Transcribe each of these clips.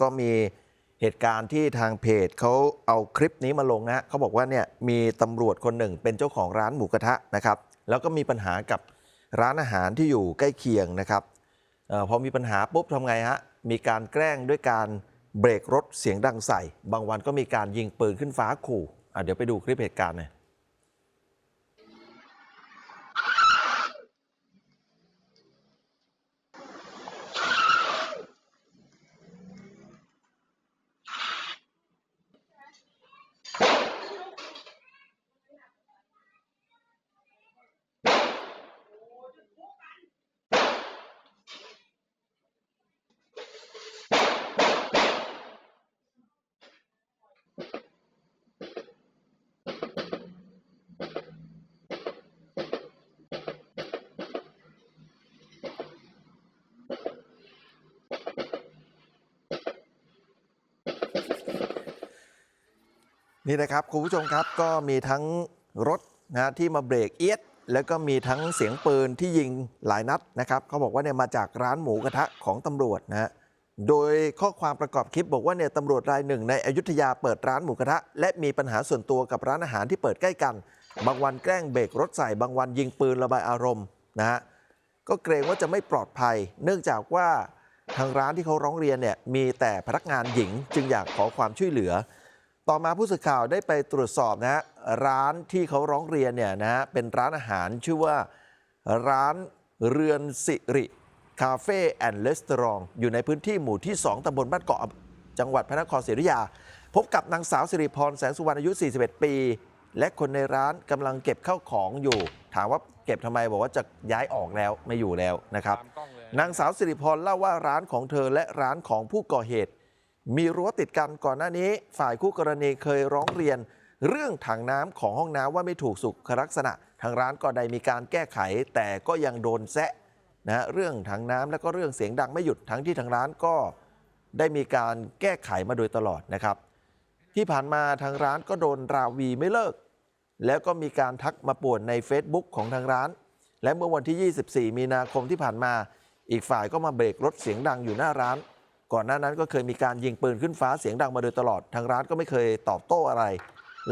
ก็มีเหตุการณ์ที่ทางเพจเขาเอาคลิปนี้มาลงนะฮะเขาบอกว่าเนี่ยมีตำรวจคนหนึ่งเป็นเจ้าของร้านหมูกระทะนะครับ แล้วก็มีปัญหากับร้านอาหารที่อยู่ใกล้เคียงนะครับออพอมีปัญหาปุ๊บทำไงฮะมีการแกล้งด้วยการเบรกรถเสียงดังใส่ บางวันก็มีการยิงปืนขึ้นฟ้าขู่เดี๋ยวไปดูคลิปเหตุการณ์หน่อย นี่นะครับคุณผู้ชมครับก็มีทั้งรถนะที่มาเบรกเอียดแล้วก็มีทั้งเสียงปืนที่ยิงหลายนัดนะครับเขาบอกว่าเนี่ยมาจากร้านหมูกระทะของตำรวจนะฮะโดยข้อความประกอบคลิปบอกว่าเนี่ยตำรวจรายหนึ่งในอยุธยาเปิดร้านหมูกระทะ และมีปัญหาส่วนตัวกับร้านอาหารที่เปิดใกล้กัน บางวันแกล้งเบรกรถใส่บางวันยิงปืนระบายอารมณ์นะฮะก็เกรงว่าจะไม่ปลอดภัย เนื่องจากว่า ทางร้านที่เขาร้องเรียนเนี่ยมีแต่พนักงานหญิงจึงอยากขอความช่วยเหลือ ต่อมาผู้สื่อข่าวได้ไปตรวจสอบนะฮะร้านที่เขาร้องเรียนเนี่ยนะฮะเป็นร้านอาหารชื่อว่าร้านเรือนสิริคาเฟ่แอนด์รีสตอรองอยู่ในพื้นที่หมู่ที่ 2ตำบลบ้านเกาะจังหวัดพระนครศรีอยุธยา พบกับนางสาวสิริพรแสงสุวรรณอายุ 41 ปี และคนในร้านกำลังเก็บข้าวของอยู่ ถามว่าเก็บทำไมบอกว่าจะย้ายออกแล้วไม่อยู่แล้วนะครับ นางสาวสิริพรเล่าว่าร้านของเธอและร้านของผู้ก่อเหตุ มีรั้วติดกันก่อนหน้านี้ ฝ่ายคู่กรณีเคยร้องเรียน เรื่องถังน้ำของห้องน้ำว่าไม่ถูกสุขลักษณะ ทางร้านก็ได้มีการแก้ไข แต่ก็ยังโดนแซะนะฮะเรื่องถังน้ำแล้วก็เรื่องเสียงดังไม่หยุดทั้งที่ทางร้านก็ได้มีการแก้ไขมาโดยตลอดนะครับ ที่ผ่านมาทางร้านก็โดนราวีไม่เลิก แล้วก็มีการทักมาป่วนใน Facebook ของทางร้าน และเมื่อวันที่ 24 มีนาคมที่ผ่านมา อีกฝ่ายก็มาเบรกรถเสียงดังอยู่หน้าร้าน ก่อนหน้านั้นก็เคยมีการยิงปืนขึ้นฟ้าเสียงดังมาโดยตลอด ทางร้านก็ไม่เคยตอบโต้อะไร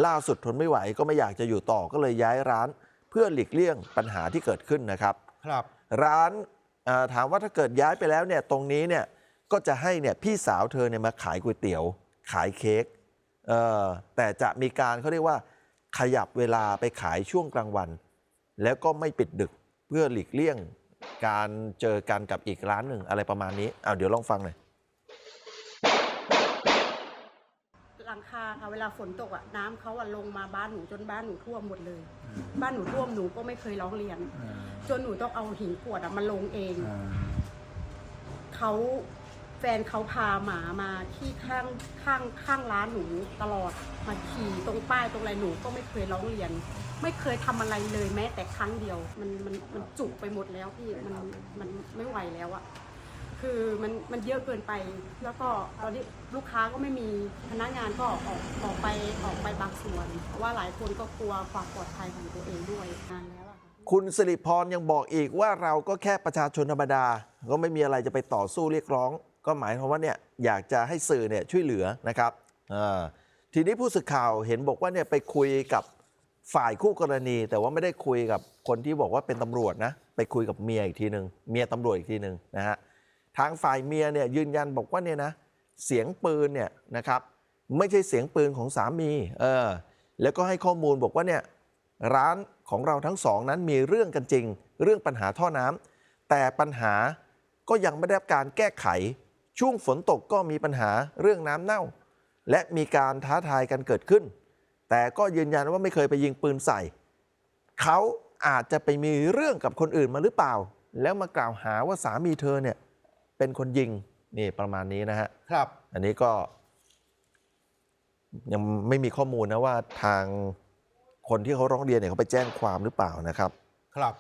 ล่าสุดทนไม่ไหวก็ไม่อยากจะอยู่ต่อก็เลยย้ายร้าน เพื่อหลีกเลี่ยงปัญหาที่เกิดขึ้นนะครับ ครับ ร้านเอ่อถามว่าถ้าเกิดย้ายไปแล้วเนี่ยตรงนี้เนี่ยก็จะให้เนี่ยพี่สาวเธอเนี่ยมาขายก๋วยเตี๋ยว ขายเค้กเอ่อแต่จะมีการเขาเรียกว่าขยับเวลาไปขายช่วงกลางวัน แล้วก็ไม่ปิดดึกเพื่อหลีกเลี่ยง การเจอกันกับอีกร้านหนึ่งอะไรประมาณนี้เอาเดี๋ยวลองฟังหน่อย หลังคาค่ะเวลาฝนตกอะน้ำเขาอะลงมาบ้านหนูจนบ้านหนูท่วมหมดเลย บ้านหนูท่วมหนูก็ไม่เคยร้องเรียน จนหนูต้องเอาหินกรวดอะมาลงเอง เขา แฟนเขาพาหมามาที่ข้างข้างข้างร้านหนูตลอดมาขี่ตรงป้ายตรงอะไรหนูก็ไม่เคยร้องเรียน ไม่เคยทำอะไรเลยแม้แต่ครั้งเดียว มันมันมันจุกไปหมดแล้วพี่มันมันไม่ไหวแล้วอะคือมันมันเยอะเกินไป แล้วก็ตอนนี้ลูกค้าก็ไม่มีพนักงานก็ออกออกไปออกไปบางส่วน เพราะว่าหลายคนก็กลัวความปลอดภัยของตัวเองด้วยนานแล้วอะค่ะ คุณสิริพรยังบอกอีกว่าเราก็แค่ประชาชนธรรมดา ก็ไม่มีอะไรจะไปต่อสู้เรียกร้อง ก็หมายความว่าเนี่ยอยากจะให้สื่อเนี่ยช่วยเหลือนะครับทีนี้ผู้สื่อข่าวเห็นบอกว่าเนี่ยไปคุยกับฝ่ายคู่กรณี แต่ว่าไม่ได้คุยกับคนที่บอกว่าเป็นตำรวจนะไปคุยกับเมียอีกทีหนึ่งเมียตำรวจอีกทีหนึ่งนะฮะทางฝ่ายเมียเนี่ยยืนยันบอกว่าเนี่ยนะเสียงปืนเนี่ยนะครับไม่ใช่เสียงปืนของสามีเออแล้วก็ให้ข้อมูลบอกว่าเนี่ยร้านของเราทั้งสองนั้นมีเรื่องกันจริง เรื่องปัญหาท่อน้ำแต่ปัญหาก็ยังไม่ได้รับการแก้ไข ช่วงฝนตกก็มีปัญหาเรื่องน้ำเน่า และมีการท้าทายกันเกิดขึ้น แต่ก็ยืนยันว่าไม่เคยไปยิงปืนใส่ เขาอาจจะไปมีเรื่องกับคนอื่นมาหรือเปล่า แล้วมากล่าวหาว่าสามีเธอเนี่ยเป็นคนยิงนี่ประมาณนี้นะฮะ ครับ อันนี้ก็ ยังไม่มีข้อมูลนะว่าทางคนที่เขาร้องเรียนเนี่ยเขาไปแจ้งความหรือเปล่านะครับ ครับ